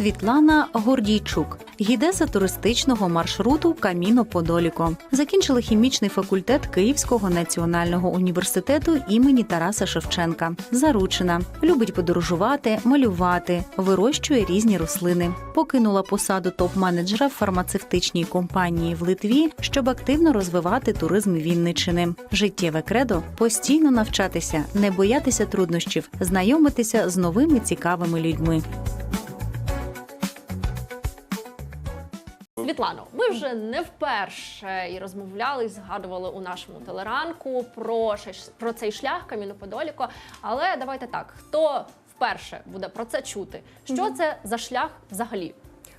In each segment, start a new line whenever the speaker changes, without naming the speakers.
Світлана Гордійчук, гідеса туристичного маршруту Каміно Подоліко. Закінчила хімічний факультет Київського національного університету імені Тараса Шевченка. Заручена, любить подорожувати, малювати, вирощує різні рослини. Покинула посаду топ-менеджера в фармацевтичній компанії в Литві, щоб активно розвивати туризм Вінничини. Життєве кредо постійно навчатися, не боятися труднощів, знайомитися з новими цікавими людьми.
Світлано, ми вже не вперше і розмовляли, і згадували у нашому телеранку про, про цей шлях Каміно Подоліко. Але давайте так: хто вперше буде про це чути? Що це за шлях взагалі?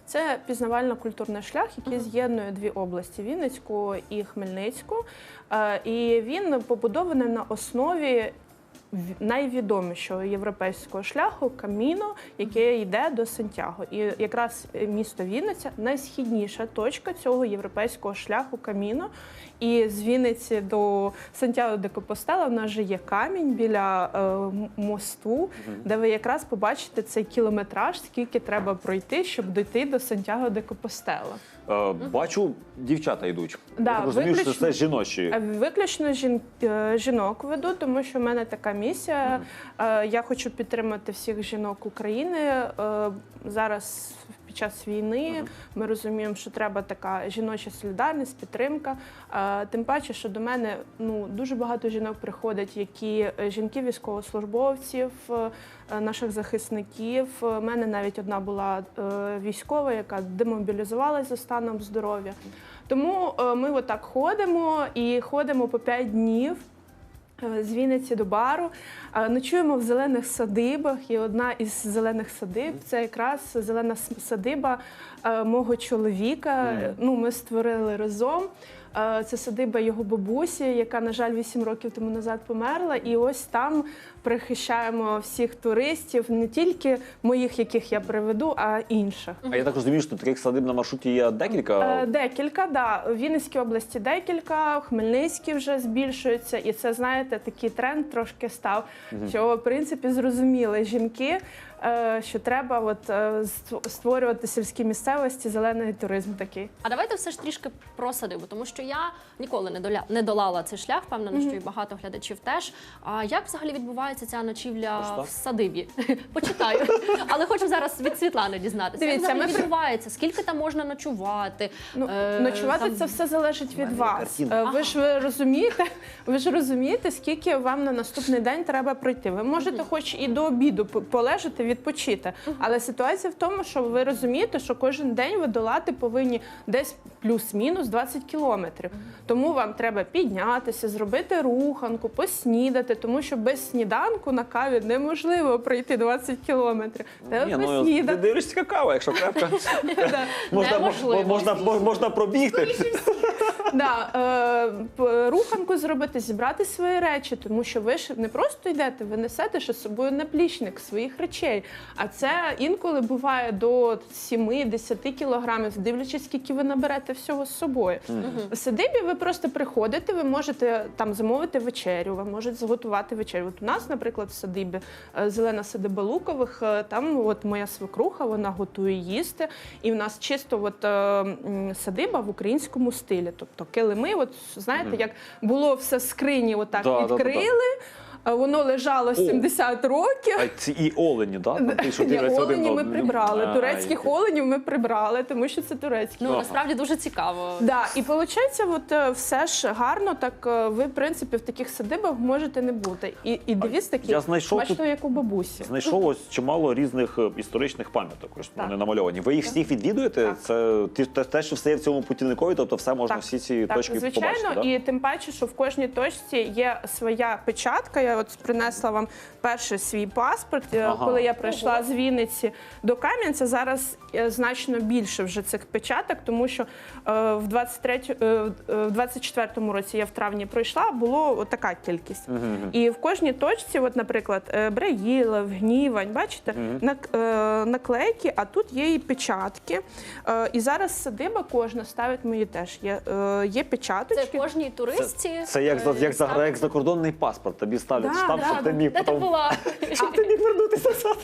Це пізнавально-культурний шлях, який з'єднує дві області Вінницьку і Хмельницьку. Е, І він побудований на основі найвідомішого європейського шляху Каміно, яке йде до Сантьяго. І якраз місто Вінниця найсхідніша точка цього європейського шляху Каміно. І з Вінниці до Сантьяго де Компостела в нас же є камінь біля е, мосту, де ви якраз побачите цей кілометраж, скільки треба пройти, щоб дійти до Сантьяго де Компостела.
Е, Бачу, дівчата йдуть.
Да,
Я так розумію, що
виключно.
це жіночі.
Е, Виключно жін, е, жінок веду, тому що в мене така місія. Е, Я хочу підтримати всіх жінок України. Е, Зараз під час війни ми розуміємо, що треба така жіноча солідарність, підтримка. Е, Тим паче, що до мене ну дуже багато жінок приходять, які е, жінки військовослужбовців, е, наших захисників. У мене навіть одна була е, військова, яка демобілізувалася за станом здоров'я. Тому е, ми отак ходимо і ходимо по 5 днів. Е, З Вінниці до бару Е, ночуємо в зелених садибах. І одна із зелених садиб це якраз зелена садиба е, мого чоловіка. Ну, ми створили разом. Е, Це садиба його бабусі, яка, на жаль, 8 років тому назад померла. І ось там прихищаємо всіх туристів, не тільки моїх, яких я приведу, а інших.
А я так розумію, що таких садиб на маршруті є декілька.
Е, Декілька, да. У Вінницькій області декілька, в Хмельницькій вже збільшується. І це, знаєте, такий тренд трошки став, що, в принципі, зрозуміли жінки, що треба от, е, створювати сільські місцевості, зелений туризм такий.
А давайте все ж трішки про садибу, тому що я ніколи не доля не долала цей шлях. Впевнена, що і багато глядачів теж. А як взагалі відбувається ця ночівля
Почитав?
в садибі? Почитаю, але хочу зараз від Світлани дізнатися.
Дивіться, ми
відбувається? Скільки там можна ночувати?
Ну,
Е,
ночувати
там-
це все залежить від вас. Е, Ви ж ви розумієте, ви ж розумієте, скільки вам на наступний день треба пройти. Ви можете хоч і до обіду полежати, відпочити. Але ситуація в тому, що ви розумієте, що кожен день ви долати повинні десь плюс-мінус 20 кілометрів. Тому вам треба піднятися, зробити руханку, поснідати, тому що без сніданку на каві неможливо пройти 20 кілометрів. Треба
Ні, ну, ти
поснідати.
дивишся кава, якщо крепка. Можна,
Неможливо.
можна, можна пробігти.
Да, е, руханку зробити, зібрати свої речі, тому що ви ж не просто йдете, ви несете ще з собою наплічник своїх речей. А це інколи буває до 7-10 кілограмів, дивлячись, скільки ви наберете всього з собою. В садибі ви просто приходите, ви можете там замовити вечерю, ви можете зготувати вечерю. От у нас, наприклад, в садибі е, зелена садиба Лукових, е, там от моя свекруха, вона готує їсти. І в нас чисто от, е, м, садиба в українському стилі. Тобто килими, от знаєте, як було все в скрині, отак
Да, да, да, да.
відкрили. Воно лежало 70 років.
А ці і олені, так? Там
Ні, олені ми прибрали.
А,
Турецьких оленів ми прибрали, тому що це турецькі.
Ну
Ага.
насправді дуже цікаво.
Да, і виходить, от е, все ж гарно, так е, ви, в принципі, в таких садибах можете не бути. І, і девіз такий
я знайшов тут-
як у бабусі.
Знайшов ось чимало різних е, історичних пам'яток. Ось
Так.
вони намальовані. Ви їх всіх відвідуєте? Це ті- те, те, що все є в цьому путівникові, тобто все можна
Так.
всі ці
Так,
точки
звичайно,
побачити. да?
і тим паче, що в кожній точці є своя печатка. Я от принесла вам перший свій паспорт. Е,
Ага.
Коли я прийшла з Вінниці до Кам'янця, зараз е, значно більше вже цих печаток, тому що е, в 23, е, е, в 24-му році я в травні пройшла, було така кількість. І в кожній точці, от, наприклад, Браїлов, Гнівань, бачите, е, наклейки, а тут є і печатки. Е, І зараз садиба кожна ставить мої теж. Є, е, є
Це кожній туристці.
Це як за
е,
як як закордонний паспорт. Тобі ставлять палець,
Да,
штамп,
да,
щоб ти
да.
міг
Де ти
потім.
була?
Щоб ти міг вернутися назад.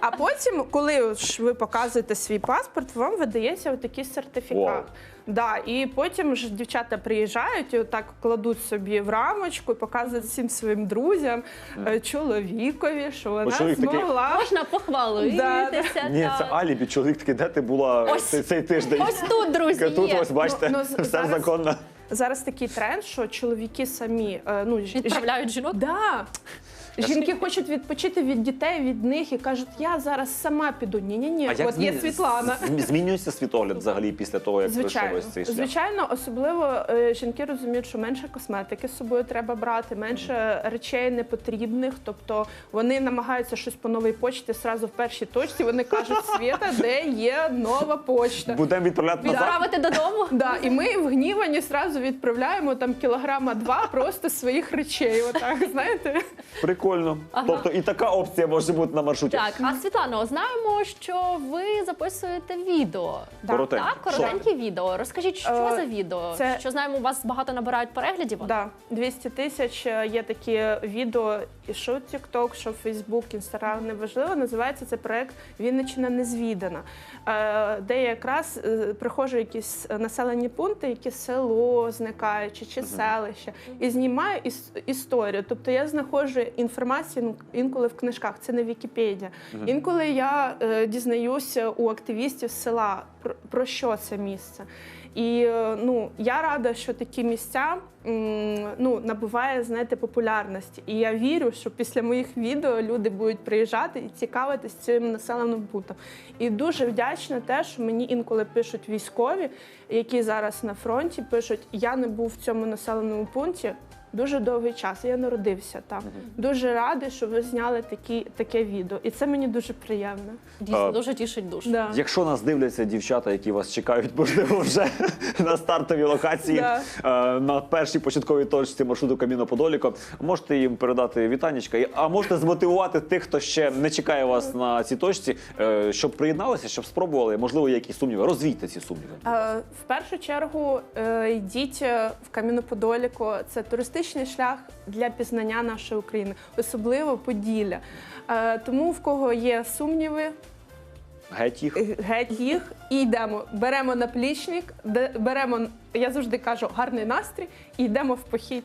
А потім, коли ж ви показуєте свій паспорт, вам видається отакий сертифікат.
Вау.
Да, і потім ж дівчата приїжджають і отак кладуть собі в рамочку і показують всім своїм друзям, е, чоловікові, що вона
чоловік такий,
змогла.
Можна похвалитися.
Ні, це
так.
алібі. Чоловік такий, де ти була
Ось.
цей, цей тиждень?
Ось тут, друзі,
Тут
є.
ось бачите,
Ну, ну,
все
зараз-
законно.
Зараз такий тренд, що чоловіки самі е, ну ж-
Відправляють жінок.
Да. Жінки хочуть відпочити від дітей, від них і кажуть, я зараз сама піду. Ні, ні, ні,
А як
от є
змі-
Світлана.
змі- Змінюється світогляд взагалі після того, як пройшов
Звичайно,
ось цей шлях?
звичайно, особливо е, жінки розуміють, що менше косметики з собою треба брати, менше речей непотрібних. Тобто вони намагаються щось по новій почті зразу в першій точці. Вони кажуть, Світа, де є нова почта.
Будемо відправляти назад.
Відправити додому.
Да, і ми в гнівані зразу відправляємо там кілограма два просто своїх речей. Отак, знаєте?
Прикольно.
Ага.
Тобто і така опція може бути на маршруті.
Так, а Світлано, знаємо, що ви записуєте відео.
Коротеньке.
Так, коротенькі відео. Розкажіть, що
Е,
за відео?
це-
Що знаємо, у вас багато набирають переглядів?
Да, 200 тисяч е, є такі відео, і що TikTok, що Facebook, Instagram, неважливо. Називається це проект Вінниччина незвідана, е, де якраз е, приходжу якісь населені пункти, які село зникає чи, чи селище, і знімаю іс- історію. Тобто я знаходжу інформацію ну, інколи в книжках, це не Вікіпедія. Інколи я е, дізнаюся у активістів з села про, про що це місце. І е, ну я рада, що такі місця м, ну набуває знаєте популярності. І я вірю, що після моїх відео люди будуть приїжджати і цікавитись цим населеним пунктом. І дуже вдячна те, що мені інколи пишуть військові, які зараз на фронті, пишуть: я не був в цьому населеному пункті. Дуже довгий час. Я народився там. Дуже радий, що ви зняли такі, таке відео. І це мені дуже приємно.
Дійсно,
А,
дуже тішить душу.
Да.
Якщо нас дивляться дівчата, які вас чекають, можливо, вже на стартовій локації,
Да.
е, на першій початковій точці маршруту Каміно Подоліко, можете їм передати вітанечка, І- а можете змотивувати тих, хто ще не чекає вас на цій точці, е, щоб приєдналися, щоб спробували. Можливо, є якісь сумніви. Розвійте ці сумніви.
Е, В першу чергу е, йдіть е, в Кам'яноподоліку. Це туристичний шлях для пізнання нашої України, особливо Поділля. Е, Тому в кого є сумніви,
Геть їх.
геть їх і йдемо. Беремо наплічник, беремо, я завжди кажу, гарний настрій і йдемо в похід.